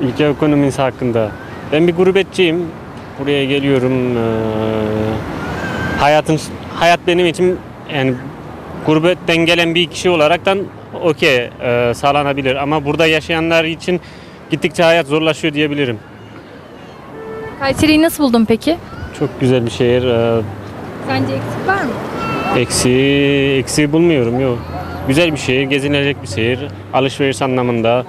ülke ekonomisi hakkında. Ben bir gurbetçiyim. Buraya geliyorum. Ee, hayatım hayat benim için yani gurbetten gelen bir kişi olaraktan okey e, sağlanabilir ama burada yaşayanlar için gittikçe hayat zorlaşıyor diyebilirim. Kayseri'yi nasıl buldun peki? Çok güzel bir şehir. Ee, Sence eksik var mı? Eksi, eksi bulmuyorum yok. Güzel bir şehir, gezilecek bir şehir. Alışveriş anlamında,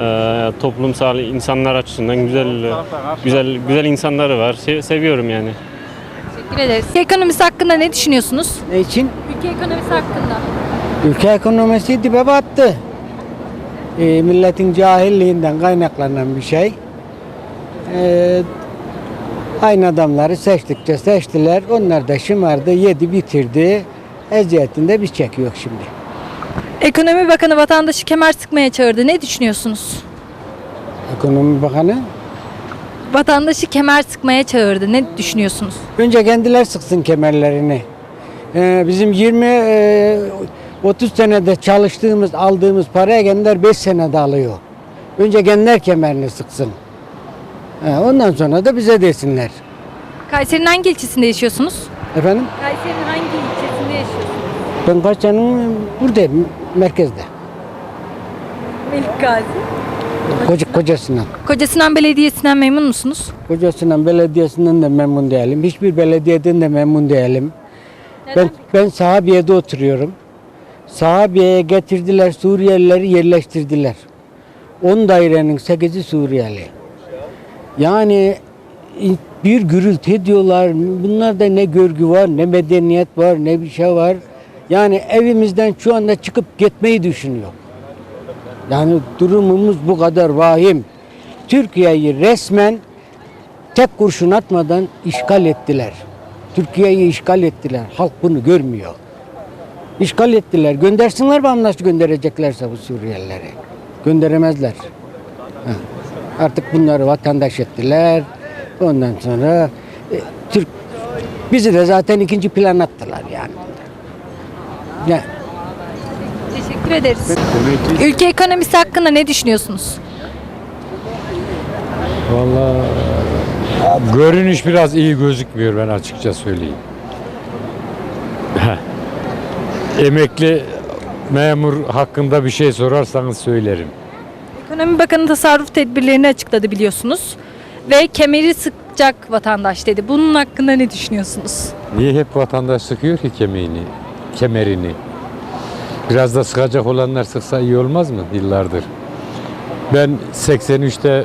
e, toplumsal insanlar açısından güzel güzel güzel insanları var. Se- seviyorum yani. Teşekkür ederiz. Ülke ekonomisi hakkında ne düşünüyorsunuz? Ne için? Ülke ekonomisi hakkında. Ülke ekonomisi dibe battı. Ee, milletin cahilliğinden kaynaklanan bir şey. Ee, aynı adamları seçtikçe seçtiler. Onlar da şımardı, yedi bitirdi. Eziyetini de biz çekiyor şimdi. Ekonomi Bakanı vatandaşı kemer sıkmaya çağırdı. Ne düşünüyorsunuz? Ekonomi Bakanı Vatandaşı kemer sıkmaya çağırdı. Ne düşünüyorsunuz? önce kendiler sıksın kemerlerini. Ee, bizim 20 e, 30 senede çalıştığımız, aldığımız paraya kendiler 5 senede alıyor. Önce kendiler kemerini sıksın. Ha, ondan sonra da bize desinler. Kayseri'nin hangi ilçesinde yaşıyorsunuz? Efendim? Kayseri'nin hangi ilçesinde yaşıyorsunuz? Ben Kaçan'ın buradayım, merkezde. Melik Gazi. Koca, kocasından. Kocasinan Belediyesi'nden memnun musunuz? Kocasından, belediyesinden de memnun değilim. Hiçbir belediyeden de memnun değilim. Ben, ben Sahabiye'de oturuyorum. Sahabiye'ye getirdiler Suriyelileri yerleştirdiler. 10 dairenin 8'i Suriyeli. Yani bir gürültü ediyorlar. Bunlarda ne görgü var, ne medeniyet var, ne bir şey var. Yani evimizden şu anda çıkıp gitmeyi düşünüyor. Yani durumumuz bu kadar vahim. Türkiye'yi resmen tek kurşun atmadan işgal ettiler. Türkiye'yi işgal ettiler. Halk bunu görmüyor. İşgal ettiler. Göndersinler mi anlaştı göndereceklerse bu Suriyelileri. Gönderemezler. Artık bunları vatandaş ettiler. Ondan sonra e, Türk bizi de zaten ikinci plan attılar yani. Ya, Teşekkür ederiz. Ülke ekonomisi hakkında ne düşünüyorsunuz? Vallahi görünüş biraz iyi gözükmüyor ben açıkça söyleyeyim. Emekli memur hakkında bir şey sorarsanız söylerim. Ekonomi Bakanı tasarruf tedbirlerini açıkladı biliyorsunuz. Ve kemeri sıkacak vatandaş dedi. Bunun hakkında ne düşünüyorsunuz? Niye hep vatandaş sıkıyor ki kemiğini, kemerini? Biraz da sıkacak olanlar sıksa iyi olmaz mı yıllardır? Ben 83'te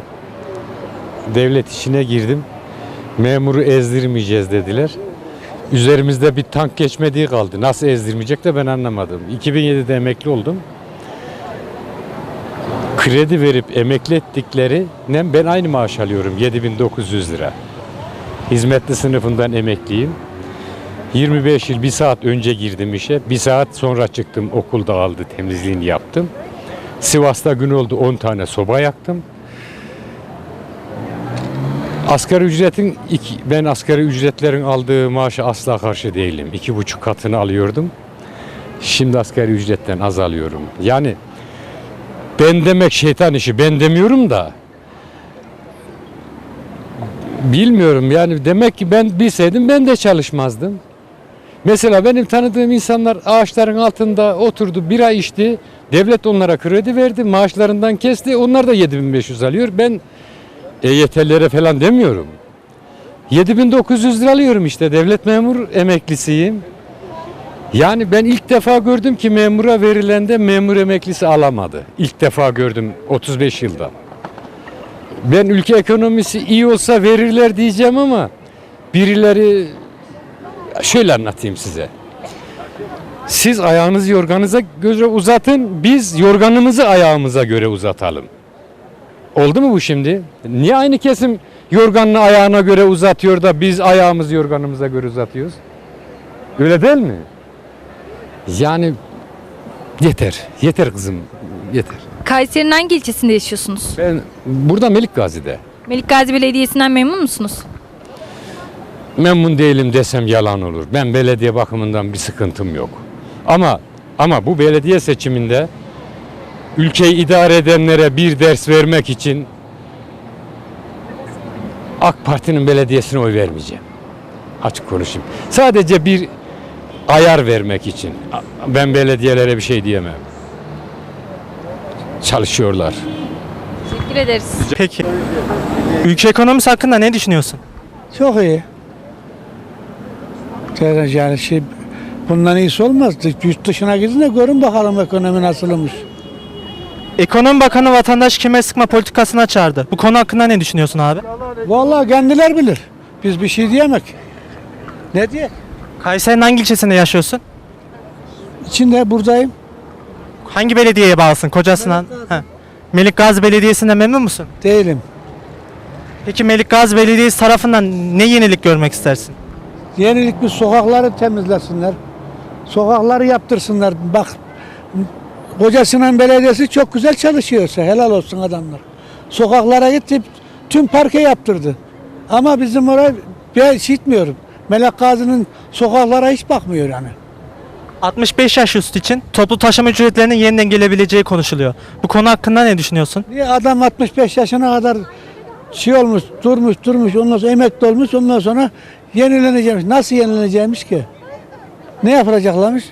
devlet işine girdim. Memuru ezdirmeyeceğiz dediler. Üzerimizde bir tank geçmediği kaldı. Nasıl ezdirmeyecek de ben anlamadım. 2007'de emekli oldum. Kredi verip emekli ettikleri nem ben aynı maaş alıyorum 7900 lira. Hizmetli sınıfından emekliyim. 25 yıl bir saat önce girdim işe. Bir saat sonra çıktım okul dağıldı temizliğini yaptım. Sivas'ta gün oldu 10 tane soba yaktım. Asgari ücretin iki, ben asgari ücretlerin aldığı maaşa asla karşı değilim. İki buçuk katını alıyordum. Şimdi asgari ücretten az alıyorum. Yani ben demek şeytan işi ben demiyorum da bilmiyorum yani demek ki ben bilseydim ben de çalışmazdım. Mesela benim tanıdığım insanlar ağaçların altında oturdu bir ay içti. Devlet onlara kredi verdi maaşlarından kesti onlar da 7500 alıyor. Ben EYT'lere falan demiyorum. 7900 lira alıyorum işte devlet memur emeklisiyim. Yani ben ilk defa gördüm ki memura verilende memur emeklisi alamadı. İlk defa gördüm 35 yılda. Ben ülke ekonomisi iyi olsa verirler diyeceğim ama birileri şöyle anlatayım size. Siz ayağınızı yorganınıza göre uzatın, biz yorganımızı ayağımıza göre uzatalım. Oldu mu bu şimdi? Niye aynı kesim yorganını ayağına göre uzatıyor da biz ayağımızı yorganımıza göre uzatıyoruz? Öyle değil mi? Yani yeter, yeter kızım, yeter. Kayseri'nin hangi ilçesinde yaşıyorsunuz? Ben burada Melik Gazi'de. Melik Gazi Belediyesi'nden memnun musunuz? Memnun değilim desem yalan olur. Ben belediye bakımından bir sıkıntım yok. Ama ama bu belediye seçiminde ülkeyi idare edenlere bir ders vermek için AK Parti'nin belediyesine oy vermeyeceğim. Açık konuşayım. Sadece bir ayar vermek için. Ben belediyelere bir şey diyemem. Çalışıyorlar. Teşekkür ederiz. Peki. Ülke ekonomisi hakkında ne düşünüyorsun? Çok iyi. Yani, yani şey bundan iyisi olmaz. Yurt dışına gidin de görün bakalım ekonomi nasılmış. Ekonomi Bakanı vatandaş kemer sıkma politikasına çağırdı. Bu konu hakkında ne düşünüyorsun abi? Vallahi kendiler bilir. Biz bir şey diyemek. Ne diye? Kayseri'nin hangi ilçesinde yaşıyorsun? İçinde buradayım. Hangi belediyeye bağlısın? Kocasından. He. Melik Gazi Belediyesi'nden memnun musun? Değilim. Peki Melik Gazi Belediyesi tarafından ne yenilik görmek istersin? Yenilik bir sokakları temizlesinler. Sokakları yaptırsınlar. Bak Kocasinan Belediyesi çok güzel çalışıyorsa helal olsun adamlar. Sokaklara gitti tüm parke yaptırdı. Ama bizim oraya ben işitmiyorum. Melek Gazi'nin sokaklara hiç bakmıyor yani. 65 yaş üstü için toplu taşıma ücretlerinin yeniden gelebileceği konuşuluyor. Bu konu hakkında ne düşünüyorsun? Niye adam 65 yaşına kadar şey olmuş, durmuş, durmuş, ondan sonra emekli olmuş, ondan sonra yenileneceğimiş. Nasıl yenileneceğimiş ki? Ne yapılacaklarmış?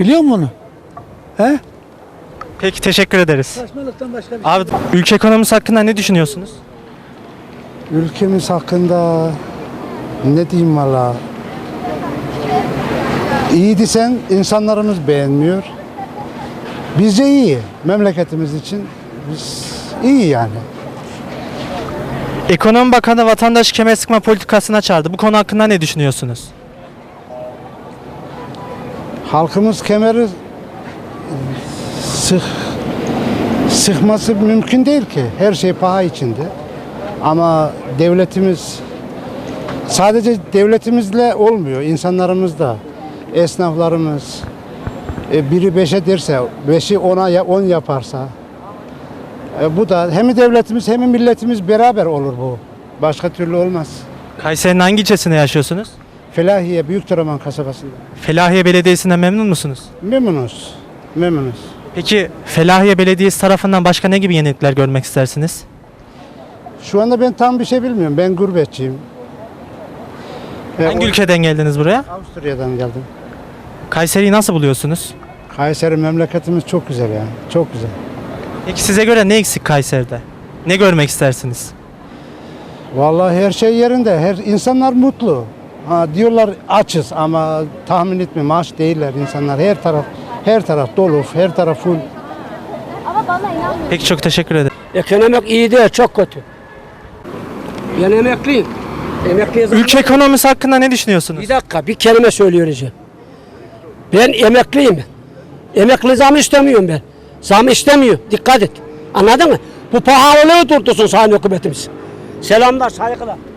Biliyor musun? He? Peki teşekkür ederiz. Saçmalıktan başka bir şey Abi ülke ekonomisi hakkında ne düşünüyorsunuz? Ülkemiz hakkında ne diyeyim valla. İyi desen insanlarımız beğenmiyor. Bizce iyi. Memleketimiz için biz iyi yani. Ekonomi Bakanı vatandaş kemer sıkma politikasına çağırdı. Bu konu hakkında ne düşünüyorsunuz? Halkımız kemeri sık sıkması mümkün değil ki. Her şey paha içinde. Ama devletimiz sadece devletimizle olmuyor. İnsanlarımız da esnaflarımız e, biri beşe derse, beşi ona on yaparsa e, bu da hem devletimiz hem milletimiz beraber olur bu. Başka türlü olmaz. Kayseri'nin hangi ilçesinde yaşıyorsunuz? Felahiye Büyükdaraman kasabasında. Felahiye Belediyesi'nden memnun musunuz? Memnunuz. Memnunuz. Peki Felahiye Belediyesi tarafından başka ne gibi yenilikler görmek istersiniz? Şu anda ben tam bir şey bilmiyorum. Ben gurbetçiyim. Ve Hangi o- ülkeden geldiniz buraya? Avusturya'dan geldim. Kayseri'yi nasıl buluyorsunuz? Kayseri memleketimiz çok güzel yani. Çok güzel. Peki size göre ne eksik Kayseri'de? Ne görmek istersiniz? Vallahi her şey yerinde. Her insanlar mutlu. Ha, diyorlar açız ama tahmin etmiyorum aç değiller insanlar. Her taraf her taraf dolu, her taraf full. Peki çok teşekkür ederim. Ekonomik iyi değil, çok kötü. Ben emekliyim. Emekliye zam- Ülke ekonomisi hakkında ne düşünüyorsunuz? Bir dakika, bir kelime söyleyeceğim. Ben emekliyim. Emekli zam istemiyorum ben. Zam istemiyor. Dikkat et. Anladın mı? Bu pahalılığı durdursun sayın hükümetimiz. Selamlar, saygılar.